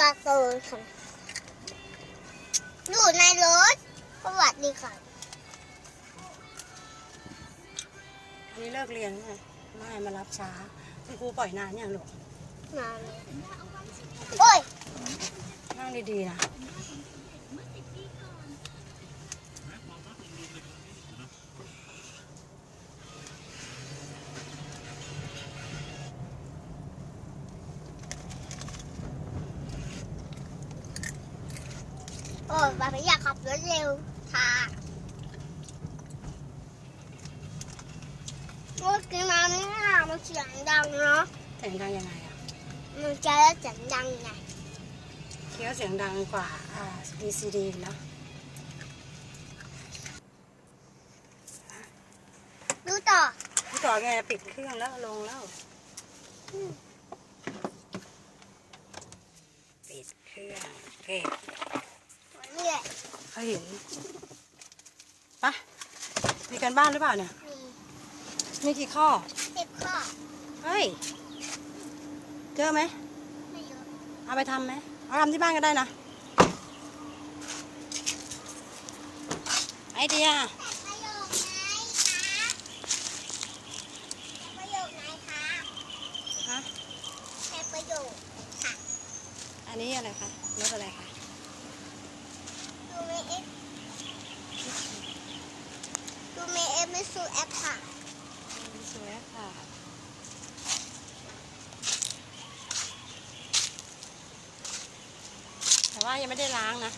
การ์ตูนค่ะอยู่ในรถสวัสดีค่ะอันนี้เลิกเรียนไงไม่มารับช้าคุณครูปล่อยนานยังลูกนานโอ้ยนั่งดีๆนะ โอ้ยแบบอยากขับรถเร็วค่ะเมื่อกี้มาไม่น่ามันเสียงดังเนาะเสียงดังยังไงอะมันจะได้เสียงดังไงเคี้ยวเสียงดังกว่าอ่า VCD นะดูต่อพี่ต่อแกปิดเครื่องแล้วลงแล้วปิดเครื่องโอเคนี่แหละ เขาเห็นปะมีกันบ้านหรือเปล่าเนี่ย มีมีกี่ข้อ สิบข้อเฮ้ยเจอไหม ไม่เยอะเอาไปทำไหม เอาทำที่บ้านก็ได้นะ ไอเดียประโยคไหนคะประโยคไหนคะฮะแค่ประโยคค่ะ อันนี้อะไรคะรถอะไรคะ ดูเมเอฟดูเมเอฟ ไม่สูแอปค่ะสวยค่ะแต่ว่ายังไม่ได้ล้างนะ